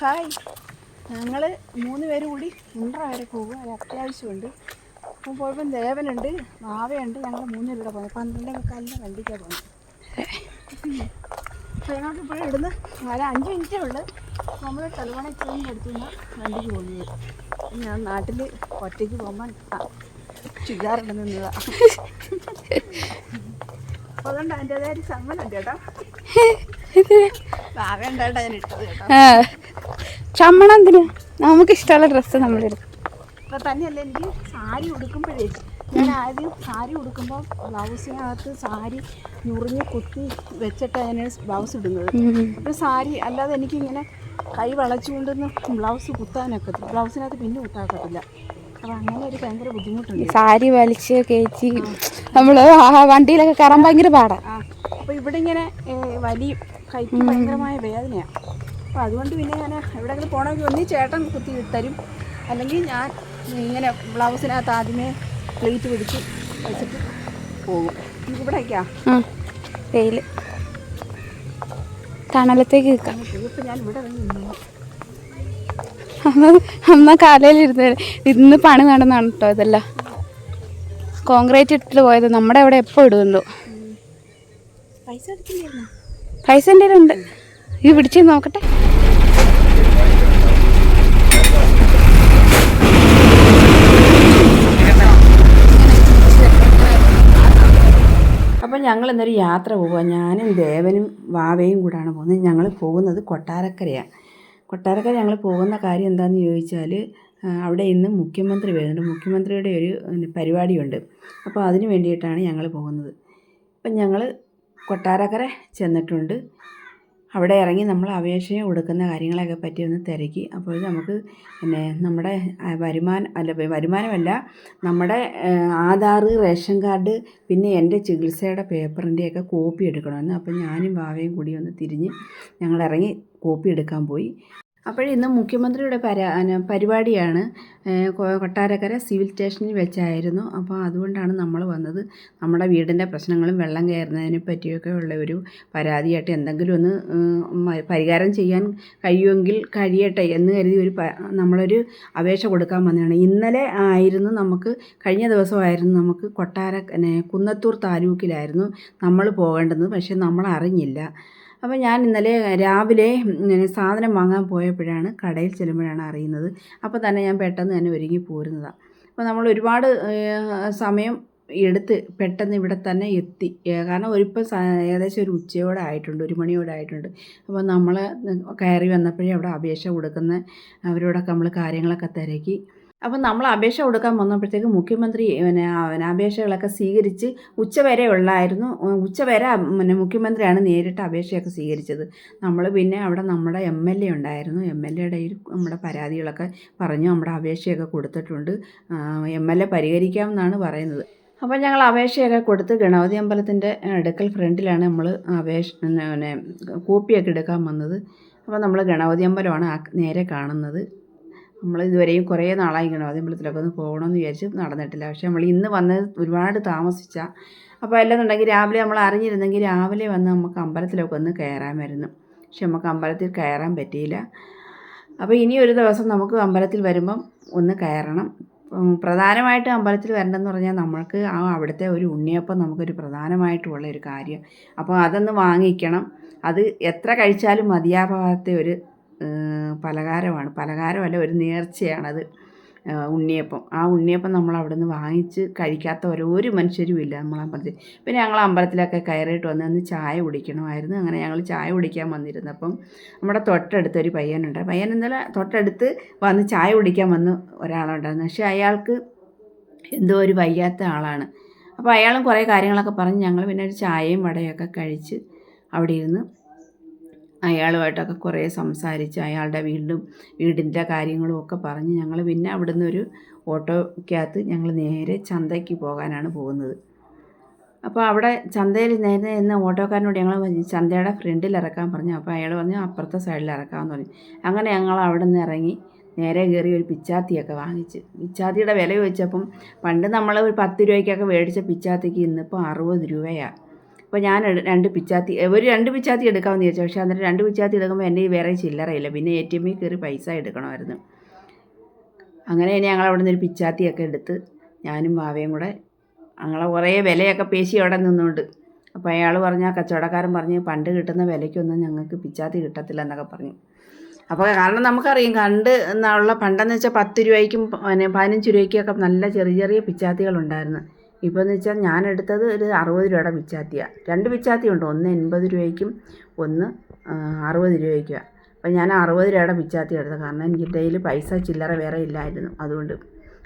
Hi. ഞങ്ങൾ മൂന്ന് പേര് കൂടി ഉണ്ടറ വരെ പോകുക അത് അത്യാവശ്യമുണ്ട്. അപ്പം പോയപ്പം ദേവനുണ്ട് മാവയുണ്ട്. ഞങ്ങൾ മൂന്ന് പേരുടെ പോകുന്നത് പന്ത്രണ്ടേ മുക്കാലിന്റെ വണ്ടിക്കാണ് പോകുന്നത് അപ്പോൾ ഞങ്ങൾക്ക് ഇപ്പോൾ ഇവിടുന്ന് ഒരു അഞ്ച് മിനിറ്റേ ഉള്ളൂ. നമ്മൾ തലവണ ട്രെയിനിന്റെ അടുത്ത് നിന്ന് വണ്ടിക്ക് പോകുന്നത് ഞാൻ നാട്ടിൽ ഒറ്റയ്ക്ക് പോകുമ്പോൾ ചുരിദാറിട്ട് നിന്നതാണ് അതുകൊണ്ട് അതിന്റെതായ ഒരു സമ്മതം കേട്ടോ. മാവേണ്ടായിട്ടാണ് ഞാൻ ഇട്ടത് കേട്ടോ. ചമ്മണം എന്തിനു? നമുക്ക് ഇഷ്ടമുള്ള ഡ്രസ്സ് നമ്മളെടുക്കും. ഇപ്പൊ തന്നെയല്ല എനിക്ക് സാരി ഉടുക്കുമ്പോഴേ ഞാൻ ആദ്യം സാരി ഉടുക്കുമ്പോൾ ബ്ലൗസിനകത്ത് സാരി ഞുറിഞ്ഞ് കുത്തി വെച്ചിട്ടാണ് ഞാൻ ബ്ലൗസ് ഇടുന്നത്. ഒരു സാരി അല്ലാതെ എനിക്കിങ്ങനെ കൈ വളച്ചുകൊണ്ടൊന്നും ബ്ലൗസ് കുത്താനൊക്കെ ബ്ലൗസിനകത്ത് പിന്നെ കുത്താക്കത്തില്ല അപ്പം അങ്ങനെ ഒരു ഭയങ്കര ബുദ്ധിമുട്ടുണ്ട്. സാരി വലിച്ച് കയറ്റി നമ്മൾ വണ്ടിയിലൊക്കെ കയറാൻ ഭയങ്കര പാടാണ് ആ. അപ്പോൾ ഇവിടെ ഇങ്ങനെ വലിയ കൈക്ക് ഭയങ്കരമായ വേദനയാണ് അപ്പോൾ അതുകൊണ്ട് പിന്നെ ഞാൻ എവിടെയെങ്കിലും പോകണമെങ്കിൽ ഒന്നീ ചേട്ടൻ കുത്തി തരും. അല്ലെങ്കിൽ ഞാൻ ഇങ്ങനെ ബ്ലൗസിനകത്ത് ആദ്യമേ പ്ലേറ്റ് പിടിച്ച് വെച്ചിട്ട് പോകും. ഇവിടേക്കാ ആ വെയിൽ തണലത്തേക്ക് നിൽക്കാം. ഇപ്പം ഞാൻ ഇവിടെ നിന്നു. അന്ന് അന്ന് കാലയിലിരുന്ന് ഇന്ന് പണി നടന്നാണ് കേട്ടോ ഇതെല്ലാം. കോൺക്രീറ്റ് ഇട്ടിട്ട് പോയത് നമ്മുടെ അവിടെ എപ്പോൾ ഇടുന്നുണ്ടോ? പൈസ പൈസ എന്റെ ഉണ്ട് ഇത് പിടിച്ച് നോക്കട്ടെ. ഞങ്ങൾ ഇന്നൊരു യാത്ര പോവുക. ഞാനും ദേവനും വാവയും കൂടാണ് പോകുന്നത്. ഞങ്ങൾ പോകുന്നത് കൊട്ടാരക്കരയാണ്. കൊട്ടാരക്കര ഞങ്ങൾ പോകുന്ന കാര്യം എന്താണെന്ന് ചോദിച്ചാൽ അവിടെ ഇന്ന് മുഖ്യമന്ത്രി വരുന്നുണ്ട്. മുഖ്യമന്ത്രിയുടെ ഒരു പരിപാടിയുണ്ട്. അപ്പോൾ അതിന് വേണ്ടിയിട്ടാണ് ഞങ്ങൾ പോകുന്നത്. അപ്പം ഞങ്ങൾ കൊട്ടാരക്കര ചെന്നിട്ടുണ്ട്. അവിടെ ഇറങ്ങി നമ്മൾ അപേക്ഷയും കൊടുക്കുന്ന കാര്യങ്ങളെയൊക്കെ പറ്റി ഒന്ന് തിരക്കി. അപ്പോൾ നമുക്ക് പിന്നെ നമ്മുടെ വരുമാനം അല്ല വരുമാനമല്ല നമ്മുടെ ആധാർ റേഷൻ കാർഡ് പിന്നെ എന്റെ ചികിത്സയുടെ പേപ്പറിന്റെയൊക്കെ കോപ്പി എടുക്കണമെന്ന്. അപ്പോൾ ഞാനും ഭാവയും കൂടി ഒന്ന് തിരിഞ്ഞ് ഞങ്ങൾ ഇറങ്ങി കോപ്പി എടുക്കാൻ പോയി. അപ്പോഴേ ഇന്ന് മുഖ്യമന്ത്രിയുടെ പരാ പരിപാടിയാണ് കൊട്ടാരക്കര സിവിൽ സ്റ്റേഷനിൽ വെച്ചായിരുന്നു. അപ്പോൾ അതുകൊണ്ടാണ് നമ്മൾ വന്നത്. നമ്മുടെ വീടിന്റെ പ്രശ്നങ്ങളും വെള്ളം കയറുന്നതിനെ പറ്റിയൊക്കെ ഉള്ള ഒരു പരാതിയായിട്ട് എന്തെങ്കിലും ഒന്ന് പരിഹാരം ചെയ്യാൻ കഴിയുമെങ്കിൽ കഴിയട്ടെ എന്ന് കരുതി ഒരു നമ്മളൊരു അപേക്ഷ കൊടുക്കാൻ വന്നതാണ്. ഇന്നലെ ആയിരുന്നു നമുക്ക് കഴിഞ്ഞ ദിവസമായിരുന്നു നമുക്ക് കൊട്ടാര കുന്നത്തൂർ താലൂക്കിലായിരുന്നു നമ്മൾ പോകേണ്ടത്. പക്ഷേ നമ്മൾ അറിഞ്ഞില്ല. അപ്പോൾ ഞാൻ ഇന്നലെ രാവിലെ സാധനം വാങ്ങാൻ പോയപ്പോഴാണ് കടയിൽ ചെല്ലുമ്പോഴാണ് അറിയുന്നത്. അപ്പോൾ തന്നെ ഞാൻ പെട്ടെന്ന് തന്നെ ഒരുങ്ങി പോരുന്നതാണ് അപ്പോൾ നമ്മൾ ഒരുപാട് സമയം എടുത്ത് പെട്ടെന്ന് ഇവിടെ തന്നെ എത്തി. കാരണം ഒരിപ്പം ഏകദേശം ഒരു ഉച്ചയോടെ ആയിട്ടുണ്ട് ഒരു മണിയോടെ ആയിട്ടുണ്ട്. അപ്പോൾ നമ്മൾ കയറി വന്നപ്പോഴേ അവിടെ അപേക്ഷ കൊടുക്കുന്ന അവരോടൊക്കെ നമ്മൾ കാര്യങ്ങളൊക്കെ തിരക്കി. അപ്പോൾ നമ്മൾ അപേക്ഷ കൊടുക്കാൻ വന്നപ്പോഴത്തേക്ക് മുഖ്യമന്ത്രി പിന്നെ അപേക്ഷകളൊക്കെ സ്വീകരിച്ച് ഉച്ചവരെ ഉള്ളായിരുന്നു. ഉച്ചവരെ പിന്നെ മുഖ്യമന്ത്രിയാണ് നേരിട്ട് അപേക്ഷയൊക്കെ സ്വീകരിച്ചത്. നമ്മൾ പിന്നെ അവിടെ നമ്മുടെ എം എൽ എ ഉണ്ടായിരുന്നു. എം എൽ എയുടെ നമ്മുടെ പരാതികളൊക്കെ പറഞ്ഞു നമ്മുടെ അപേക്ഷയൊക്കെ കൊടുത്തിട്ടുണ്ട്. എം എൽ എ പരിഹരിക്കാമെന്നാണ് പറയുന്നത്. അപ്പോൾ ഞങ്ങൾ അപേക്ഷയൊക്കെ കൊടുത്ത് ഗണപതി അമ്പലത്തിന്റെ അടുക്കൽ ഫ്രണ്ടിലാണ് നമ്മൾ അപേക്ഷ പിന്നെ കോപ്പിയൊക്കെ എടുക്കാൻ വന്നത്. അപ്പോൾ നമ്മൾ ഗണപതി അമ്പലമാണ് നേരെ കാണുന്നത്. നമ്മൾ ഇതുവരെയും കുറേ നാളായി ഗണപതി അമ്പലത്തിലൊക്കെ ഒന്ന് പോകണമെന്ന് വിചാരിച്ച് നടന്നിട്ടില്ല. പക്ഷേ നമ്മൾ ഇന്ന് വന്ന് ഒരുപാട് താമസിച്ച അപ്പോൾ അല്ലെന്നുണ്ടെങ്കിൽ രാവിലെ നമ്മൾ അറിഞ്ഞിരുന്നെങ്കിൽ രാവിലെ വന്ന് നമുക്ക് അമ്പലത്തിലൊക്കെ ഒന്ന് കയറാമായിരുന്നു പക്ഷെ നമുക്ക് അമ്പലത്തിൽ കയറാൻ പറ്റിയില്ല. അപ്പോൾ ഇനി ഒരു ദിവസം നമുക്ക് അമ്പലത്തിൽ വരുമ്പം ഒന്ന് കയറണം. പ്രധാനമായിട്ട് അമ്പലത്തിൽ വരണമെന്ന് പറഞ്ഞാൽ നമ്മൾക്ക് ആ അവിടുത്തെ ഒരു ഉണ്ണിയപ്പം നമുക്കൊരു പ്രധാനമായിട്ടുള്ള ഒരു കാര്യം. അപ്പോൾ അതൊന്ന് വാങ്ങിക്കണം. അത് എത്ര കഴിച്ചാലും മതിയാവാത്ത ഒരു പലഹാരമാണ്. പലഹാരമല്ല ഒരു നേർച്ചയാണത്. ഉണ്ണിയപ്പം. ആ ഉണ്ണിയപ്പം നമ്മൾ അവിടെ നിന്ന് വാങ്ങിച്ച് കഴിക്കാത്ത ഒരു മനുഷ്യരും ഇല്ല നമ്മൾ അമ്പലത്തിൽ. പിന്നെ ഞങ്ങൾ അമ്പലത്തിലൊക്കെ കയറിയിട്ട് വന്ന് അന്ന് ചായ കുടിക്കണമായിരുന്നു. അങ്ങനെ ഞങ്ങൾ ചായ കുടിക്കാൻ വന്നിരുന്നു വന്നിരുന്നപ്പം നമ്മുടെ തൊട്ടടുത്ത് ഒരു പയ്യനുണ്ട്. പയ്യൻ ഇന്നലെ തൊട്ടടുത്ത് വന്ന് ചായ കുടിക്കാൻ വന്ന് ഒരാളുണ്ടായിരുന്നു. പക്ഷേ അയാൾക്ക് എന്തോ ഒരു വയ്യാത്ത ആളാണ്. അപ്പോൾ അയാളും കുറേ കാര്യങ്ങളൊക്കെ പറഞ്ഞ് ഞങ്ങൾ പിന്നെ ഒരു ചായയും വടയൊക്കെ കഴിച്ച് അവിടെ ഇരുന്ന് അയാളുമായിട്ടൊക്കെ കുറേ സംസാരിച്ച് അയാളുടെ വീടും വീടിന്റെ കാര്യങ്ങളും ഒക്കെ പറഞ്ഞ് ഞങ്ങൾ പിന്നെ അവിടുന്ന് ഒരു ഓട്ടോയ്ക്കകത്ത് ഞങ്ങൾ നേരെ ചന്തയ്ക്ക് പോകാനാണ് പോകുന്നത്. അപ്പോൾ അവിടെ ചന്തയിൽ നേരെ നിന്ന് ഓട്ടോക്കാരനോട് ഞങ്ങൾ ചന്തയുടെ ഫ്രണ്ടിൽ ഇറക്കാൻ പറഞ്ഞു. അപ്പോൾ അയാൾ പറഞ്ഞു അപ്പുറത്തെ സൈഡിൽ ഇറക്കാമെന്ന് പറഞ്ഞു. അങ്ങനെ ഞങ്ങൾ അവിടെ നിന്ന് ഇറങ്ങി നേരെ കയറി ഒരു പിച്ചാത്തിയൊക്കെ വാങ്ങിച്ച്. പിച്ചാത്തിയുടെ വില ചോദിച്ചപ്പം പണ്ട് നമ്മൾ ഒരു പത്ത് രൂപയ്ക്കൊക്കെ മേടിച്ച പിച്ചാത്തിക്ക് ഇന്നിപ്പോൾ അറുപത് രൂപയാണ് അപ്പോൾ ഞാൻ രണ്ട് പിച്ചാത്തി ഒരു രണ്ട് പിച്ചാത്തി എടുക്കാമെന്ന് ചോദിച്ചു പക്ഷേ അന്നേരം രണ്ട് പിച്ചാത്തി എടുക്കുമ്പോൾ എന്റെ ഈ വേറെ ചില്ലറയില്ല. പിന്നെ എ ടി എമ്മിൽ കയറി പൈസ എടുക്കണമായിരുന്നു. അങ്ങനെ ഞങ്ങൾ അവിടെ നിന്ന് ഒരു പിച്ചാത്തിയൊക്കെ എടുത്ത് ഞാനും വാവയും കൂടെ ഞങ്ങളെ കുറേ വിലയൊക്കെ പേശി അവിടെ നിന്നുകൊണ്ട്. അപ്പോൾ അയാൾ പറഞ്ഞ കച്ചവടക്കാരൻ പറഞ്ഞ് പണ്ട് കിട്ടുന്ന വിലയ്ക്കൊന്നും ഞങ്ങൾക്ക് പിച്ചാത്തി കിട്ടത്തില്ല എന്നൊക്കെ പറഞ്ഞു. അപ്പോൾ കാരണം നമുക്കറിയാം കണ്ട് എന്നുള്ള പണ്ടെന്ന് വെച്ചാൽ പത്ത് രൂപയ്ക്കും പിന്നെ പതിനഞ്ച് രൂപയ്ക്കൊക്കെ നല്ല ചെറിയ ചെറിയ പിച്ചാത്തികളുണ്ടായിരുന്നു ഇപ്പോൾ എന്ന് വെച്ചാൽ ഞാൻ എടുത്തത് ഒരു അറുപത് രൂപയുടെ പിച്ചാത്തിയാണ് രണ്ട് പിച്ചാത്തി ഉണ്ട്. ഒന്ന് എൺപത് രൂപയ്ക്കും ഒന്ന് അറുപത് രൂപയ്ക്കുമാണ് അപ്പോൾ ഞാൻ അറുപത് രൂപയുടെ പിച്ചാത്തി എടുത്തത്. കാരണം എനിക്ക് കയ്യിൽ പൈസ ചില്ലറ വേറെ ഇല്ലായിരുന്നു അതുകൊണ്ട്.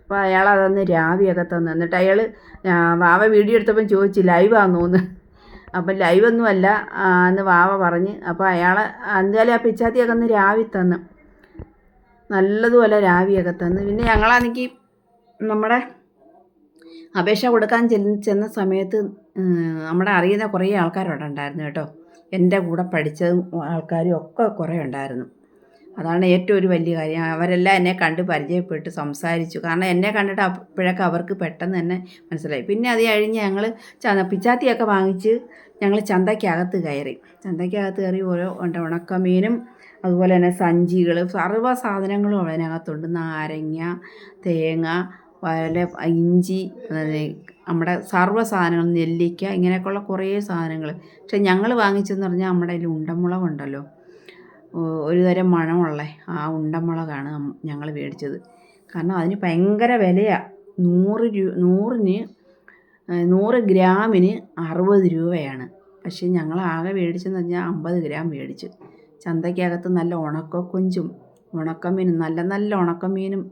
അപ്പോൾ അയാൾ അതൊന്ന് രാവിയൊക്കെ തന്നു. എന്നിട്ട് അയാൾ വാവ വീഡിയോ എടുത്തപ്പം ചോദിച്ചു ലൈവാന്ന് തോന്നുന്നു അപ്പം ലൈവൊന്നും അല്ല എന്ന് വാവ പറഞ്ഞ്. അപ്പോൾ അയാൾ എന്തായാലും ആ പിച്ചാത്തിയൊക്കെ ഒന്ന് രാവി തന്നു. നല്ലതുപോലെ രാവിയൊക്കെ തന്നു. പിന്നെ ഞങ്ങളാണെങ്കിൽ നമ്മുടെ അപേക്ഷ കൊടുക്കാൻ ചെന്ന് സമയത്ത് നമ്മുടെ അറിയുന്ന കുറേ ആൾക്കാരവിടെ ഉണ്ടായിരുന്നു കേട്ടോ. എന്റെ കൂടെ പഠിച്ചതും ആൾക്കാരും ഒക്കെ കുറേ ഉണ്ടായിരുന്നു. അതാണ് ഏറ്റവും ഒരു വലിയ കാര്യം. അവരെല്ലാം എന്നെ കണ്ട് പരിചയപ്പെട്ട് സംസാരിച്ചു. കാരണം എന്നെ കണ്ടിട്ട് അപ്പോഴൊക്കെ അവർക്ക് പെട്ടെന്ന് തന്നെ മനസ്സിലായി. പിന്നെ അത് കഴിഞ്ഞ് ഞങ്ങൾ പിച്ചാത്തിയൊക്കെ വാങ്ങിച്ച് ഞങ്ങൾ ചന്തയ്ക്കകത്ത് കയറി. ചന്തയ്ക്കകത്ത് കയറി ഓരോ ഉണക്കമീനും അതുപോലെ തന്നെ സഞ്ചികൾ സർവ സാധനങ്ങളും അതിനകത്തുണ്ട്. നാരങ്ങ തേങ്ങ വല ഇഞ്ചി നമ്മുടെ സർവ സാധനങ്ങൾ നെല്ലിക്ക ഇങ്ങനെയൊക്കെയുള്ള കുറേ സാധനങ്ങൾ. പക്ഷെ ഞങ്ങൾ വാങ്ങിച്ചെന്ന് പറഞ്ഞാൽ നമ്മുടെ കയ്യിൽ ഉണ്ടമുളകുണ്ടല്ലോ. ഒരു തരം മണമുള്ള ആ ഉണ്ടമുളകാണ് ഞങ്ങൾ മേടിച്ചത്. കാരണം അതിന് ഭയങ്കര വിലയാണ് നൂറ് രൂ നൂറിന് നൂറ് ഗ്രാമിന് അറുപത് രൂപയാണ്. പക്ഷേ ഞങ്ങൾ ആകെ മേടിച്ചെന്ന് പറഞ്ഞാൽ അമ്പത് ഗ്രാം മേടിച്ചു. ചന്തയ്ക്കകത്ത് നല്ല ഉണക്കക്കൊഞ്ചും ഉണക്കമീനും നല്ല നല്ല ഉണക്കമീനും.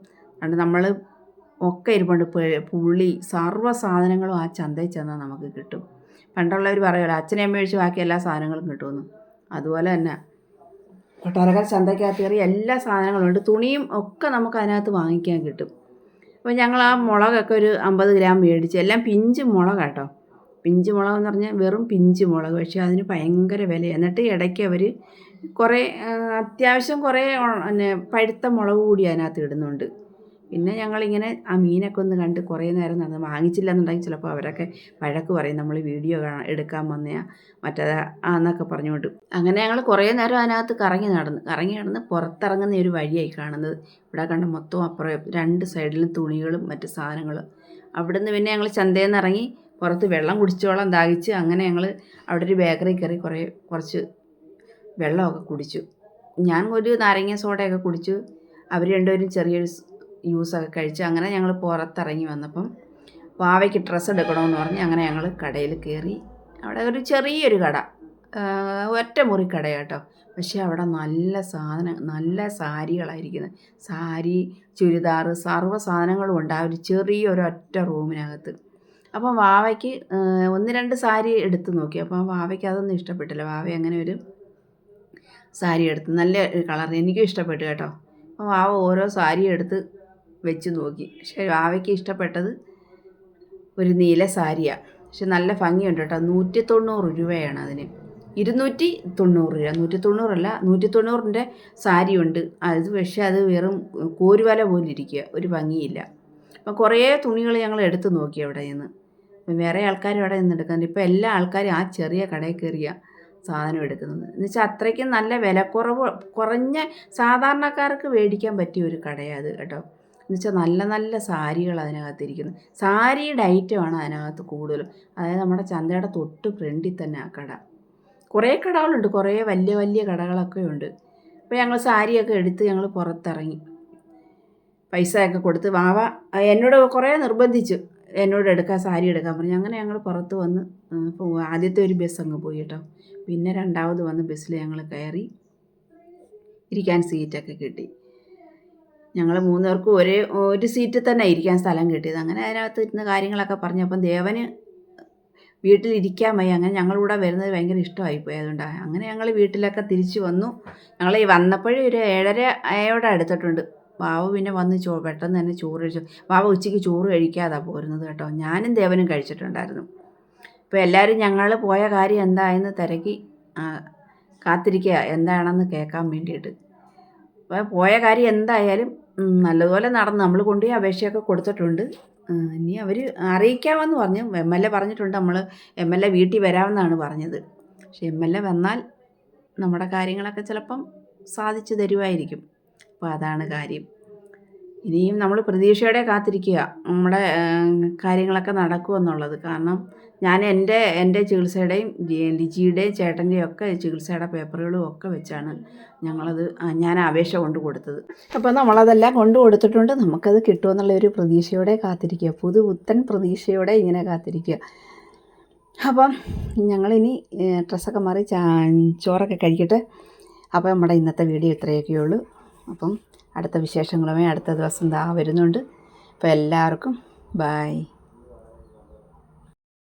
അത് നമ്മൾ ഒക്കെ ഇരിപ്പുണ്ട്. പുളി സർവ സാധനങ്ങളും ആ ചന്തയിൽ ചെന്നാൽ നമുക്ക് കിട്ടും. പണ്ടുള്ളവർ പറയുമല്ലോ അച്ഛനെയും മേടിച്ച് ബാക്കി എല്ലാ സാധനങ്ങളും കിട്ടുമെന്ന്. അതുപോലെ തന്നെ കൊട്ടാരക്കാർ ചന്തയ്ക്കകത്ത് കയറി എല്ലാ സാധനങ്ങളും ഉണ്ട്. തുണിയും ഒക്കെ നമുക്ക് അതിനകത്ത് വാങ്ങിക്കാൻ കിട്ടും. അപ്പോൾ ഞങ്ങൾ ആ മുളകൊക്കെ ഒരു അമ്പത് ഗ്രാം മേടിച്ച് എല്ലാം പിഞ്ച് മുളക് കേട്ടോ. പിഞ്ച് മുളക് എന്ന് പറഞ്ഞാൽ വെറും പിഞ്ച് മുളക് പക്ഷേ അതിന് ഭയങ്കര വില എന്നിട്ട് ഇടയ്ക്ക് അവർ കുറേ അത്യാവശ്യം കുറേ പിന്നെ പഴുത്ത മുളക് കൂടി അതിനകത്ത് ഇടുന്നുണ്ട്. പിന്നെ ഞങ്ങളിങ്ങനെ ആ മീനൊക്കെ ഒന്ന് കണ്ട് കുറേ നേരം നടന്ന് വാങ്ങിച്ചില്ല എന്നുണ്ടെങ്കിൽ ചിലപ്പോൾ അവരൊക്കെ വഴക്ക് പറയും നമ്മൾ വീഡിയോ എടുക്കാൻ വന്നയാ ആ എന്നൊക്കെ പറഞ്ഞുകൊണ്ട്. അങ്ങനെ ഞങ്ങൾ കുറേ നേരം അതിനകത്ത് കറങ്ങി നടന്ന് കറങ്ങി നടന്ന് പുറത്തിറങ്ങുന്ന ഒരു വഴിയായി കാണുന്നത്. ഇവിടെ കണ്ട മൊത്തം അപ്പുറം രണ്ട് സൈഡിലും തുണികളും മറ്റു സാധനങ്ങളും. അവിടുന്ന് പിന്നെ ഞങ്ങൾ ചന്തയിൽ നിന്ന് ഇറങ്ങി പുറത്ത് വെള്ളം കുടിച്ചോളം ദാഹിച്ച് അങ്ങനെ ഞങ്ങൾ അവിടെ ഒരു ബേക്കറി കയറി കുറേ കുറച്ച് വെള്ളമൊക്കെ കുടിച്ചു. ഞാൻ ഒരു നാരങ്ങ സോഡയൊക്കെ കുടിച്ചു. അവർ രണ്ടുപേരും ചെറിയൊരു ജ്യൂസൊക്കെ കഴിച്ച് അങ്ങനെ ഞങ്ങൾ പുറത്തിറങ്ങി വന്നപ്പം വാവയ്ക്ക് ഡ്രസ്സ് എടുക്കണമെന്ന് പറഞ്ഞ് അങ്ങനെ ഞങ്ങൾ കടയിൽ കയറി അവിടെ ഒരു ചെറിയൊരു കട ഒറ്റ മുറി കട കേട്ടോ പക്ഷേ അവിടെ നല്ല സാധനം നല്ല സാരികളായിരിക്കുന്നത് സാരി ചുരിദാർ സർവ സാധനങ്ങളും ഉണ്ട് ആ ഒരു ചെറിയൊരു ഒറ്റ റൂമിനകത്ത്. അപ്പം വാവയ്ക്ക് ഒന്ന് രണ്ട് സാരി എടുത്ത് നോക്കി. അപ്പം വാവയ്ക്ക് അതൊന്നും ഇഷ്ടപ്പെട്ടില്ല. വാവ അങ്ങനെ ഒരു സാരി എടുത്ത് നല്ല കളർ എനിക്കും ഇഷ്ടപ്പെട്ടു കേട്ടോ. അപ്പോൾ വാവ ഓരോ സാരി എടുത്ത് വെച്ച് നോക്കി. പക്ഷേ ആവയ്ക്ക് ഇഷ്ടപ്പെട്ടത് ഒരു നീല സാരിയാണ് പക്ഷെ നല്ല ഭംഗിയുണ്ട് കേട്ടോ. നൂറ്റി തൊണ്ണൂറ് രൂപയാണ് അതിന്. ഇരുന്നൂറ്റി തൊണ്ണൂറ് രൂപ. നൂറ്റി തൊണ്ണൂറല്ല നൂറ്റി തൊണ്ണൂറിന്റെ സാരിയുണ്ട്. അത് പക്ഷേ അത് വെറും കോരുവല പോലെ ഇരിക്കുക. ഒരു ഭംഗിയില്ല. അപ്പോൾ കുറേ തുണികൾ ഞങ്ങൾ എടുത്ത് നോക്കി അവിടെ നിന്ന്. അപ്പം വേറെ ആൾക്കാർ അവിടെ നിന്ന് എടുക്കുന്നുണ്ട് ഇപ്പോൾ എല്ലാ ആൾക്കാരും ആ ചെറിയ കടയിൽ കയറിയ സാധനം എടുക്കുന്നത്. എന്ന് വെച്ചാൽ അത്രയ്ക്കും നല്ല വിലക്കുറവ് കുറഞ്ഞ സാധാരണക്കാർക്ക് മേടിക്കാൻ പറ്റിയ ഒരു കടയാണ് അത് കേട്ടോ. എന്ന് വെച്ചാൽ നല്ല നല്ല സാരികൾ അതിനകത്തിരിക്കുന്നു. സാരിയുടെ ഐറ്റമാണ് അതിനകത്ത് കൂടുതലും. അതായത് നമ്മുടെ ചന്തയുടെ തൊട്ട് ഫ്രണ്ടിൽ തന്നെ ആ കട. കുറേ കടകളുണ്ട്. കുറേ വലിയ വലിയ കടകളൊക്കെ ഉണ്ട്. അപ്പോൾ ഞങ്ങൾ സാരിയൊക്കെ എടുത്ത് ഞങ്ങൾ പുറത്തിറങ്ങി. പൈസയൊക്കെ കൊടുത്ത് വാവ എന്നോട് കുറേ നിർബന്ധിച്ചു എന്നോട് എടുക്കാൻ സാരി എടുക്കാൻ പറഞ്ഞു. അങ്ങനെ ഞങ്ങൾ പുറത്ത് വന്ന് ആദ്യത്തെ ഒരു ബസ് അങ്ങ് പോയി കേട്ടോ. പിന്നെ രണ്ടാമത് വന്ന് ബസ്സിൽ ഞങ്ങൾ കയറി ഇരിക്കാൻ സീറ്റൊക്കെ കിട്ടി. ഞങ്ങൾ മൂന്ന് പേർക്കും ഒരേ ഒരു സീറ്റിൽ തന്നെ ഇരിക്കാൻ സ്ഥലം കിട്ടിയത്. അങ്ങനെ അതിനകത്ത് ഇരുന്ന് കാര്യങ്ങളൊക്കെ പറഞ്ഞപ്പം ദേവന് വീട്ടിലിരിക്കാൻ വയ്യ. അങ്ങനെ ഞങ്ങളിവിടെ വരുന്നത് ഭയങ്കര ഇഷ്ടമായിപ്പോയി അതുകൊണ്ട് അങ്ങനെ ഞങ്ങൾ വീട്ടിലൊക്കെ തിരിച്ചു വന്നു. ഞങ്ങൾ ഈ വന്നപ്പോഴേ ഒരു ഏഴര അയോടെ അടുത്തിട്ടുണ്ട്. ബാബു പിന്നെ വന്ന് ചോ പെട്ടെന്ന് തന്നെ ചോറ് കഴിച്ചു. ബാബു ഉച്ചയ്ക്ക് ചോറ് കഴിക്കാതാണ് പോരുന്നത് കേട്ടോ. ഞാനും ദേവനും കഴിച്ചിട്ടുണ്ടായിരുന്നു. അപ്പോൾ എല്ലാവരും ഞങ്ങൾ പോയ കാര്യം എന്തായെന്ന് തിരക്കി കാത്തിരിക്കുക. എന്താണെന്ന് കേൾക്കാൻ വേണ്ടിയിട്ട്. അപ്പോൾ പോയ കാര്യം എന്തായാലും നല്ലതുപോലെ നടന്ന്. നമ്മൾ കൊണ്ടുപോയി അപേക്ഷയൊക്കെ കൊടുത്തിട്ടുണ്ട്. ഇനി അവർ അറിയിക്കാമെന്ന് പറഞ്ഞു. എം എൽ എ പറഞ്ഞിട്ടുണ്ട്. നമ്മൾ എം എൽ എ വീട്ടിൽ വരാമെന്നാണ് പറഞ്ഞത്. പക്ഷെ എം എൽ എ വന്നാൽ നമ്മുടെ കാര്യങ്ങളൊക്കെ ചിലപ്പം സാധിച്ചു തരുമായിരിക്കും. അപ്പോൾ അതാണ് കാര്യം. ഇനിയും നമ്മൾ പ്രതീക്ഷയോടെ കാത്തിരിക്കുക. നമ്മുടെ കാര്യങ്ങളൊക്കെ നടക്കുമെന്നുള്ളത് കാരണം ഞാൻ എന്റെ എന്റെ ചികിത്സയുടെയും ലിജിയുടെയും ചേട്ടന്റെയും ഒക്കെ ചികിത്സയുടെ പേപ്പറുകളും ഒക്കെ വെച്ചാണ് ഞങ്ങളത് ഞാൻ അപേക്ഷ കൊണ്ട് കൊടുത്തത്. അപ്പോൾ നമ്മളതെല്ലാം കൊണ്ട് കൊടുത്തിട്ടുണ്ട്. നമുക്കത് കിട്ടുമെന്നുള്ള ഒരു പ്രതീക്ഷയോടെ കാത്തിരിക്കുക. പുതു പുത്തൻ പ്രതീക്ഷയോടെ ഇങ്ങനെ കാത്തിരിക്കുക. അപ്പം ഞങ്ങളിനി ഡ്രസ്സൊക്കെ മാറി ചോറൊക്കെ കഴിക്കട്ടെ. അപ്പോൾ നമ്മുടെ ഇന്നത്തെ വീഡിയോ ഇത്രയൊക്കെയുള്ളൂ അപ്പം അടുത്ത വിശേഷങ്ങളുമായി അടുത്ത ദിവസം ദാ വരുന്നുണ്ട്. അപ്പോൾ എല്ലാവർക്കും ബായ്